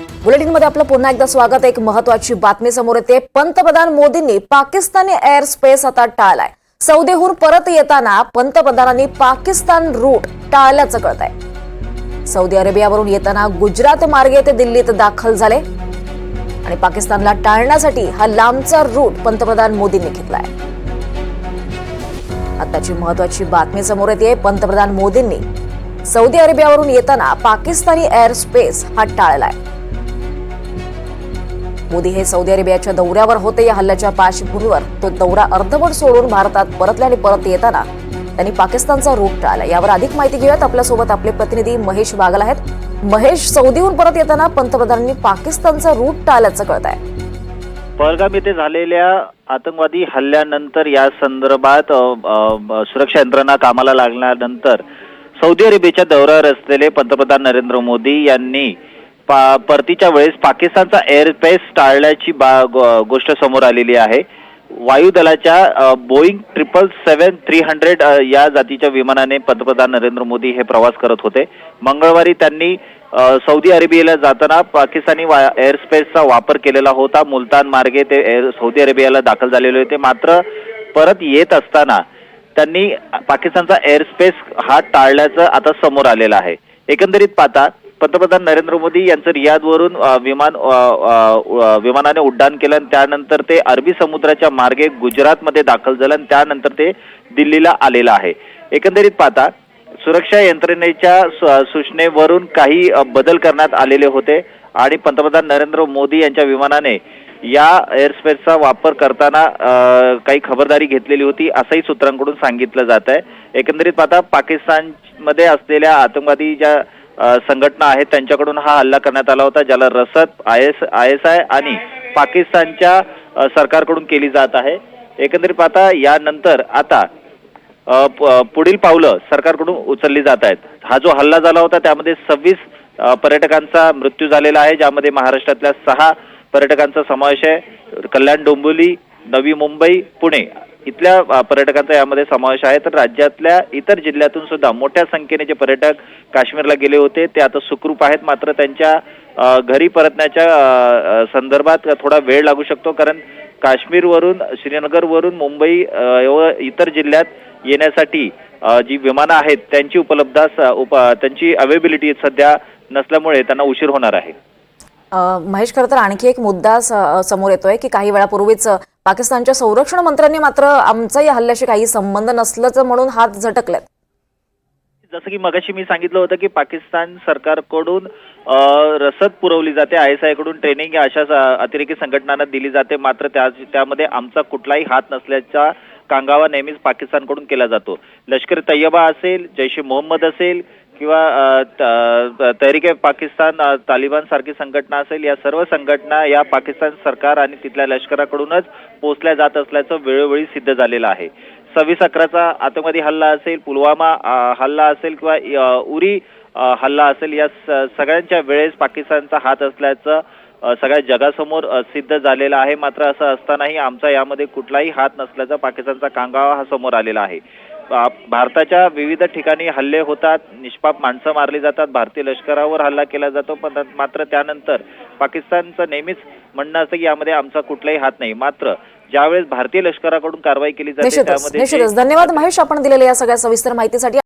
बुलेटिनमध्ये आपलं पुन्हा एकदा स्वागत एक महत्वाची बातमी समोर येते. पंतप्रधान मोदींनी पाकिस्तानी एअर स्पेस आता टाळलाय. सौदीहून परत येताना पंतप्रधानांनी पाकिस्तान रूट टाळल्याचं कळत आहे सौदी अरेबियावरून येताना गुजरात मार्गे ते दिल्लीत दाखल झाले. आणि पाकिस्तानला टाळण्यासाठी हा लांबचा रूट पंतप्रधान मोदींनी घेतलाय. आताची महत्वाची बातमी समोर येते. पंतप्रधान मोदींनी सौदी अरेबियावरून येताना पाकिस्तानी एअर स्पेस हा टाळलाय. मोदी हे सौदी अरेबियाच्या दौऱ्यावर होते. या हल्ल्याच्या पार्श्वभूमीवर तो दौरा अर्धवट सोडून भारतात परतल्या आणि परत येताना त्यांनी पाकिस्तानचा रूट टाळला. यावर अधिक माहिती घेऊयात. आपल्यासोबत आपले प्रतिनिधी महेश बागल आहेत. महेश सौदीहून परत येताना पंतप्रधानांनी पाकिस्तानचा रूट टाळल्याचं कळत आहे पहलगाम येथे झालेल्या आतंकवादी हल्ल्यानंतर या संदर्भात सुरक्षा यंत्रणा कामाला लागल्यानंतर सौदी अरेबियाच्या दौऱ्यावर असलेले पंतप्रधान नरेंद्र मोदी यांनी पा परतीच्या वेळेस पाकिस्तानचा एअरस्पेस टाळल्याची बा गो- गोष्ट समोर आलेली आहे. वायुदलाच्या Boeing triple seven three hundred या जातीच्या विमानाने पंतप्रधान नरेंद्र मोदी हे प्रवास करत होते. मंगळवारी त्यांनी सौदी अरेबियाला जाताना पाकिस्तानी वा एअरस्पेसचा वापर केलेला होता. मुलतान मार्गे ते एअर सौदी अरेबियाला दाखल झालेले होते. मात्र परत येत असताना त्यांनी पाकिस्तानचा एअरस्पेस हा टाळल्याचं आता समोर आलेलं आहे. एकंदरीत पाहता पंतप्रधान नरेंद्र मोदी यांचं रियादवरून विमान विमानाने उड्डाण केलं आणि त्यानंतर ते अरबी समुद्राच्या मार्गे गुजरातमध्ये दाखल झालं आणि त्यानंतर ते दिल्लीला आलेलं आहे. एकंदरीत पाहता सुरक्षा यंत्रणेच्या सु- सूचनेवरून काही बदल करण्यात आलेले होते आणि पंतप्रधान नरेंद्र मोदी यांच्या विमानाने या एअरस्पेसचा वापर करताना काही खबरदारी घेतलेली होती असंही सूत्रांकडून सांगितलं जात आहे एकंदरीत पाहता पाकिस्तानमध्ये असलेल्या आतंकवादी ज्या संघटना आहेत त्यांच्याकडून हा हल्ला करण्यात आला होता ज्याला रसद I S I S I आणि पाकिस्तानच्या सरकारकडून केली जात आहे. एकंदरीत पाहता यानंतर आता पुढील पावलं सरकारकडून उचलली जात आहेत. हा जो हल्ला झाला होता त्यामध्ये सव्वीस पर्यटकांचा मृत्यू झालेला आहे ज्यामध्ये महाराष्ट्रातल्या सहा पर्यटकांचा समावेश आहे. कल्याण डोंबिवली नवी मुंबई पुणे इथल्या पर्यटकांचा यामध्ये समावेश आहे. तर राज्यातल्या इतर जिल्ह्यातून सुद्धा मोठ्या संख्येने जे पर्यटक काश्मीरला गेले होते ते आता सुखरूप आहेत. मात्र त्यांच्या घरी परतण्याच्या संदर्भात थोडा वेळ लागू शकतो. कारण काश्मीरवरून श्रीनगरवरून मुंबई व इतर जिल्ह्यात येण्यासाठी जी विमानं आहेत त्यांची उपलब्धता उप त्यांची अवेबिलिटी सध्या नसल्यामुळे त्यांना उशीर होणार आहे. महेश खरं तर आणखी एक मुद्दा समोर येतोय की काही वेळापूर्वीच पाकिस्तानच्या संरक्षण मंत्र्यांनी मात्र आमचा या हल्ल्याशी काही संबंध नसल्याचं म्हणून हात झटकल्यात जसं की मगाशी मी सांगितलं होतं की पाकिस्तान सरकारकडून रसद पुरवली जाते. आय एसकडून ट्रेनिंग अशा अतिरेकी संघटनांना दिली जाते. मात्र त्या त्यामध्ये आमचा कुठलाही हात नसल्याचा कांगावा नेहमीच पाकिस्तानकडून केला जातो. लष्कर तय्यबा असेल जैश ए मोहम्मद असेल किंवा अ, तहरीक ए पाकिस्तान तालिबान सारखी संघटना असेल या सर्व संघटना या पाकिस्तान सरकार आणि तिथल्या लष्कराकडूनच पोचल्या जात असल्याचं वेळोवेळी सिद्ध झालेलं आहे. सव्वीस अकराचा आतंकवादी हल्ला असेल पुलवामा हल्ला असेल किंवा उरी हल्ला असेल या सगळ्यांच्या वेळेस पाकिस्तानचा हात असल्याचं सगळ्या जगासमोर सिद्ध झालेलं आहे. मात्र असं असतानाही आमचा यामध्ये कुठलाही हात नसल्याचा पाकिस्तानचा कांगावा हा समोर आलेला आहे. भारताच्या विविध ठिकाणी हल्ले होतात निष्पाप माणसं मारली जातात भारतीय लष्करावर हल्ला केला जातो पण मात्र त्यानंतर पाकिस्तानचं नेहमीच म्हणणं असतं की यामध्ये आमचा कुठलाही हात नाही. मात्र ज्यावेळेस भारतीय लष्कराकडून कारवाई केली जाते त्यामध्ये धन्यवाद महेश आपण दिलेल्या या सगळ्या सविस्तर माहितीसाठी.